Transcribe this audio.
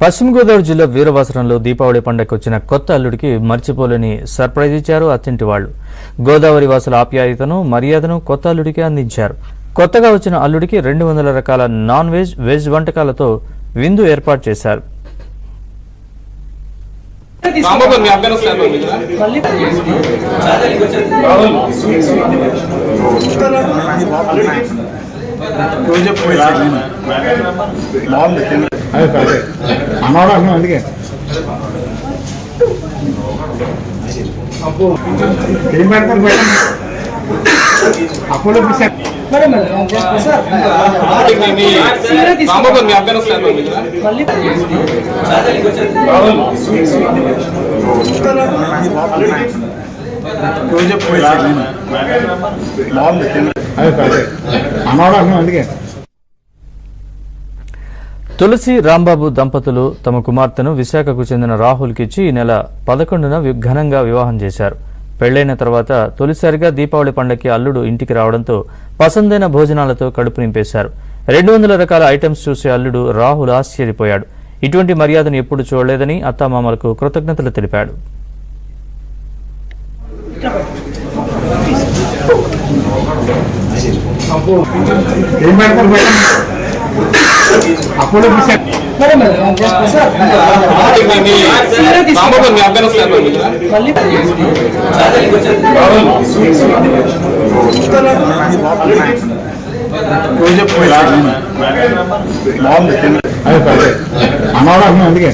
పశ్చిమ గోదావరి జిల్లా వీరవాసరంలో దీపావళి పండగకు వచ్చిన కొత్త అల్లుడికి మర్చిపోలేని సర్ప్రైజ్ ఇచ్చారు అత్తింటి వాళ్ళు. గోదావరి వాసుల ఆప్యాయతను మర్యాదను కొత్త అల్లుడికి అందించారు. కొత్తగా వచ్చిన అల్లుడికి రెండు వందల రకాల నాన్ వెజ్ వెజ్ వంటకాలతో విందు ఏర్పాటు చేశారు. బాగుంది తిన్న అదే కరెక్టే అన్నవాడు అన్నం అందుకే ఏం పెడతారు మేడం అప్పుడు పిలిచారు. మీ- మీ- రాంబాబు మీ అబ్బాయి వస్తారు మీ దగ్గర రోజు చెప్పు బాగుంది తిన్న అదే కరెక్టే అన్నవాడు అన్నం అందుకే తులసి రాంబాబు దంపతులు తమ కుమార్తెను విశాఖకు చెందిన రాహుల్కి ఇచ్చి ఈ నెల పదకొండున ఘనంగా వివాహం చేశారు. పెళ్ళైన తర్వాత తొలిసారిగా దీపావళి పండగకి అల్లుడు ఇంటికి రావడంతో పసందైన భోజనాలతో కడుపు నింపేశారు. రెండు వందల రకాల ఐటమ్స్ చూసే అల్లుడు రాహుల్ ఆశ్చర్యపోయాడు. ఇటువంటి మర్యాదను ఎప్పుడు చూడలేదని అత్తామామలకు కృతజ్ఞతలు తెలిపాడు. ఏం పెడతారు అప్పుడు పిలిచారు. బాగుంది అందుకే